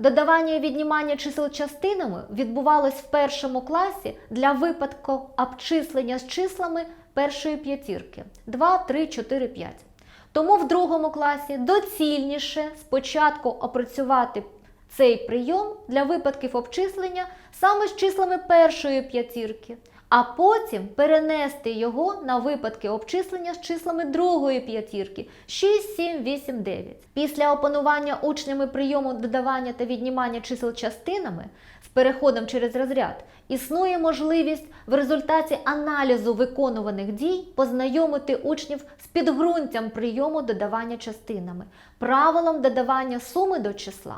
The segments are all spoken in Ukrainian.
Додавання і віднімання чисел частинами відбувалось в першому класі для випадку обчислення з числами першої п'ятірки 2, 3, 4, 5. Тому в другому класі доцільніше спочатку опрацювати цей прийом для випадків обчислення саме з числами першої п'ятірки, а потім перенести його на випадки обчислення з числами другої п'ятірки 6, 7, 8, 9. Після опанування учнями прийому додавання та віднімання чисел частинами з переходом через розряд існує можливість в результаті аналізу виконуваних дій познайомити учнів з підґрунтям прийому додавання частинами, правилом додавання суми до числа.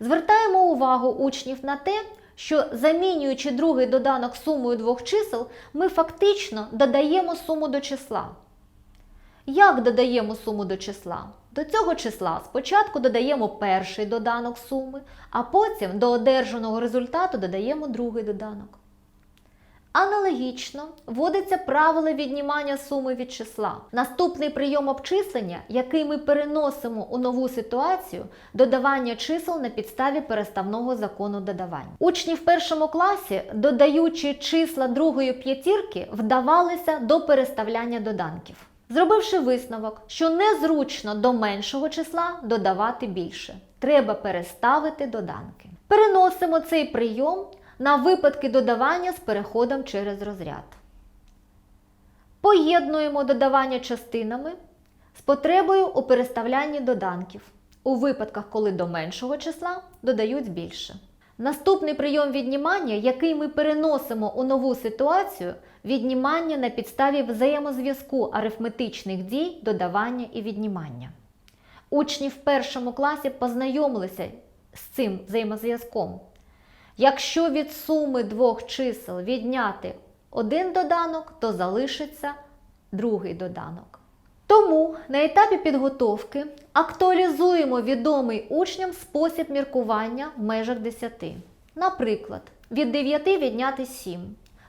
Звертаємо увагу учнів на те, що замінюючи другий доданок сумою двох чисел, ми фактично додаємо суму до числа. Як додаємо суму до числа? До цього числа спочатку додаємо перший доданок суми, а потім до одержаного результату додаємо другий доданок. Аналогічно вводиться правило віднімання суми від числа. Наступний прийом обчислення, який ми переносимо у нову ситуацію, додавання чисел на підставі переставного закону додавання. Учні в першому класі, додаючи числа другої п'ятірки, вдавалися до переставляння доданків. Зробивши висновок, що незручно до меншого числа додавати більше, треба переставити доданки. Переносимо цей прийом на випадки додавання з переходом через розряд. Поєднуємо додавання частинами з потребою у переставлянні доданків у випадках, коли до меншого числа додають більше. Наступний прийом віднімання, який ми переносимо у нову ситуацію, віднімання на підставі взаємозв'язку арифметичних дій, додавання і віднімання. Учні в першому класі познайомилися з цим взаємозв'язком. Якщо від суми двох чисел відняти один доданок, то залишиться другий доданок. Тому на етапі підготовки актуалізуємо відомий учням спосіб міркування в межах 10. Наприклад, від 9 відняти 7.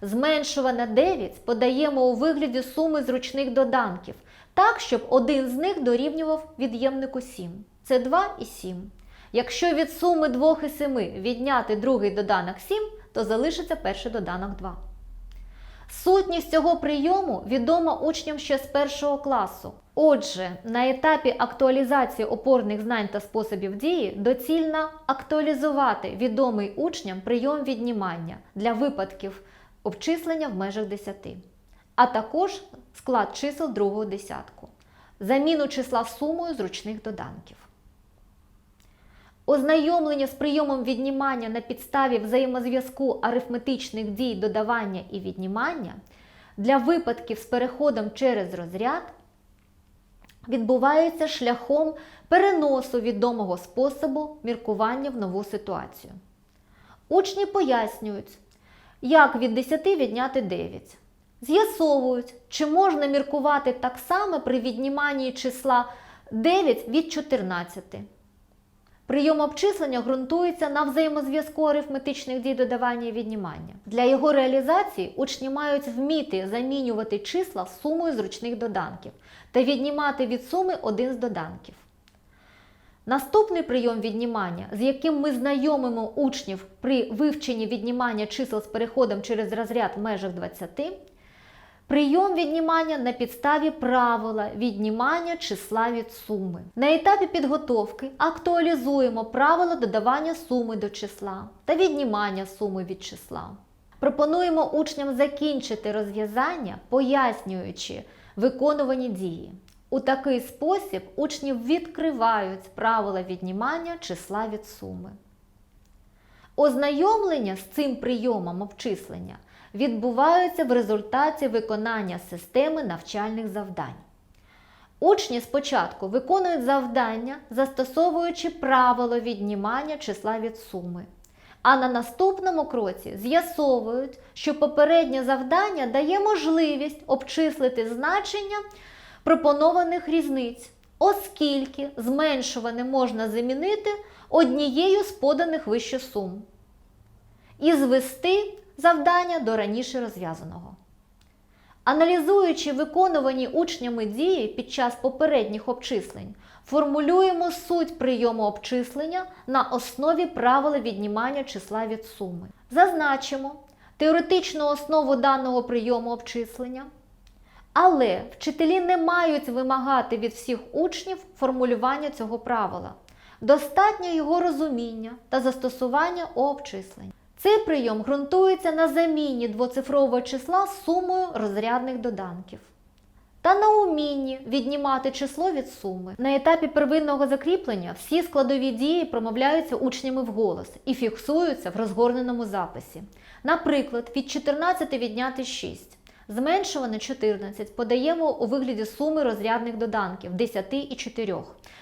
Зменшуване 9 подаємо у вигляді суми зручних доданків, так, щоб один з них дорівнював від'ємнику 7. Це 2 і 7. Якщо від суми 2 і 7 відняти другий доданок 7, то залишиться перший доданок 2. Сутність цього прийому відома учням ще з першого класу. Отже, на етапі актуалізації опорних знань та способів дії доцільно актуалізувати відомий учням прийом віднімання для випадків обчислення в межах 10, а також склад чисел другого десятку, заміну числа сумою зручних доданків. Ознайомлення з прийомом віднімання на підставі взаємозв'язку арифметичних дій додавання і віднімання для випадків з переходом через розряд відбувається шляхом переносу відомого способу міркування в нову ситуацію. Учні пояснюють, як від 10 відняти 9. З'ясовують, чи можна міркувати так само при відніманні числа 9 від 14. Прийом обчислення ґрунтується на взаємозв'язку арифметичних дій додавання і віднімання. Для його реалізації учні мають вміти замінювати числа сумою зручних доданків та віднімати від суми один з доданків. Наступний прийом віднімання, з яким ми знайомимо учнів при вивченні віднімання чисел з переходом через розряд в межах 20, Прийом віднімання на підставі правила віднімання числа від суми. На етапі підготовки актуалізуємо правило додавання суми до числа та віднімання суми від числа. Пропонуємо учням закінчити розв'язання, пояснюючи виконувані дії. У такий спосіб учні відкривають правила віднімання числа від суми. Ознайомлення з цим прийомом обчислення відбуваються в результаті виконання системи навчальних завдань. Учні спочатку виконують завдання, застосовуючи правило віднімання числа від суми. А на наступному кроці з'ясовують, що попереднє завдання дає можливість обчислити значення пропонованих різниць, оскільки зменшуване можна замінити однією з поданих вище сум. І звести завдання до раніше розв'язаного. Аналізуючи виконувані учнями дії під час попередніх обчислень, формулюємо суть прийому обчислення на основі правила віднімання числа від суми. Зазначимо теоретичну основу даного прийому обчислення. Але вчителі не мають вимагати від всіх учнів формулювання цього правила. Достатньо його розуміння та застосування у обчисленні. Цей прийом ґрунтується на заміні двоцифрового числа сумою розрядних доданків та на умінні віднімати число від суми. На етапі первинного закріплення всі складові дії промовляються учнями вголос і фіксуються в розгорненому записі. Наприклад, від 14 відняти 6. Зменшуване 14 подаємо у вигляді суми розрядних доданків 10 і 4.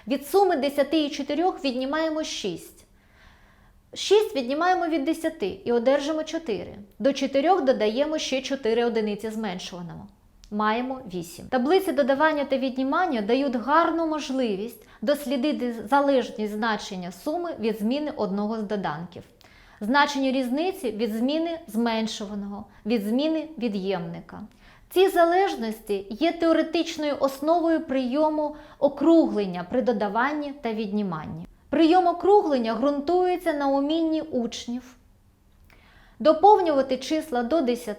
Від суми 10 і 4 віднімаємо 6. 6 віднімаємо від 10 і одержимо 4. До 4 додаємо ще 4 одиниці зменшуваного. Маємо 8. Таблиці додавання та віднімання дають гарну можливість дослідити залежність значення суми від зміни одного з доданків. Значення різниці від зміни зменшуваного, від зміни від'ємника. Ці залежності є теоретичною основою прийому округлення при додаванні та відніманні. Прийом округлення ґрунтується на умінні учнів доповнювати числа до 10,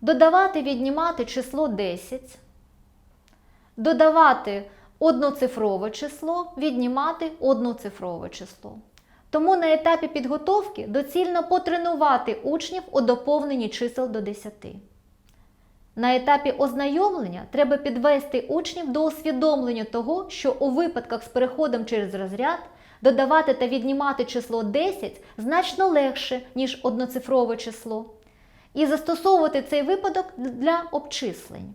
додавати віднімати число 10, додавати одноцифрове число, віднімати одноцифрове число. Тому на етапі підготовки доцільно потренувати учнів у доповненні чисел до 10. На етапі ознайомлення треба підвести учнів до усвідомлення того, що у випадках з переходом через розряд додавати та віднімати число 10 значно легше, ніж одноцифрове число, і застосовувати цей випадок для обчислень.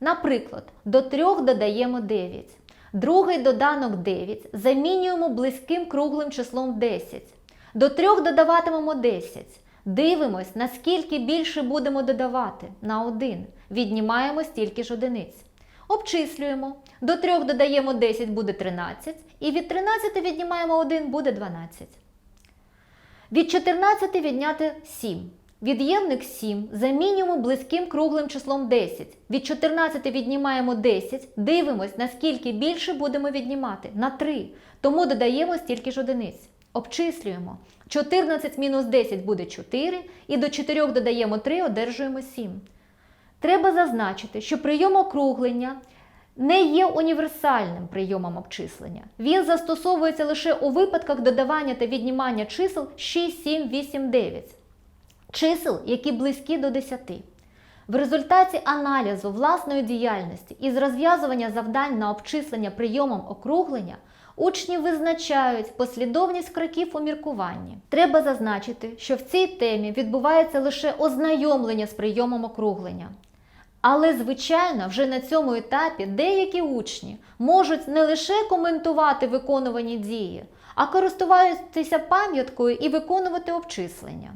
Наприклад, до 3 додаємо 9. Другий доданок 9 замінюємо близьким круглим числом 10. До 3 додаватимемо 10. Дивимось, наскільки більше будемо додавати на 1. Віднімаємо стільки ж одиниць. Обчислюємо. До 3 додаємо 10 буде 13. І від 13 віднімаємо 1 буде 12. Від 14 відняти 7. Від'ємник 7 замінюємо близьким круглим числом 10. Від 14 віднімаємо 10, дивимось, наскільки більше будемо віднімати на 3. Тому додаємо стільки ж одиниць. Обчислюємо. 14 мінус 10 буде 4, і до 4 додаємо 3, одержуємо 7. Треба зазначити, що прийом округлення не є універсальним прийомом обчислення. Він застосовується лише у випадках додавання та віднімання чисел 6, 7, 8, 9 чисел, які близькі до 10. В результаті аналізу власної діяльності і з розв'язування завдань на обчислення прийомом округлення учні визначають послідовність кроків у міркуванні. Треба зазначити, що в цій темі відбувається лише ознайомлення з прийомом округлення. Але, звичайно, вже на цьому етапі деякі учні можуть не лише коментувати виконувані дії, а користуватися пам'яткою і виконувати обчислення.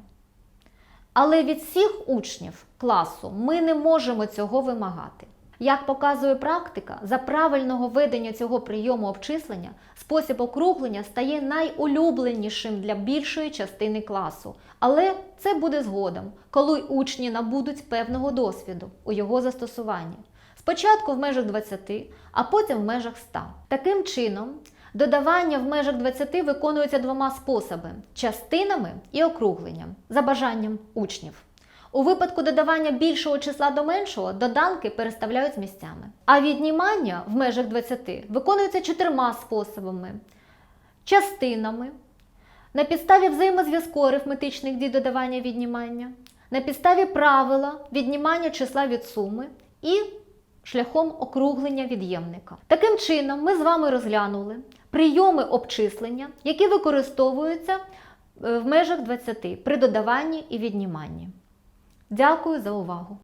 Але від всіх учнів класу ми не можемо цього вимагати. Як показує практика, за правильного ведення цього прийому обчислення спосіб округлення стає найулюбленішим для більшої частини класу. Але це буде згодом, коли учні набудуть певного досвіду у його застосуванні. Спочатку в межах 20, а потім в межах 100. Таким чином, Додавання в межах 20 виконується двома способами частинами і округленням за бажанням учнів. У випадку додавання більшого числа до меншого доданки переставляють з місцями. А віднімання в межах 20 виконується чотирма способами: частинами, на підставі взаємозв'язку арифметичних дій додавання віднімання, на підставі правила віднімання числа від суми і шляхом округлення від'ємника. Таким чином, ми з вами розглянули прийоми обчислення, які використовуються е, в межах 20 при додаванні і відніманні. Дякую за увагу!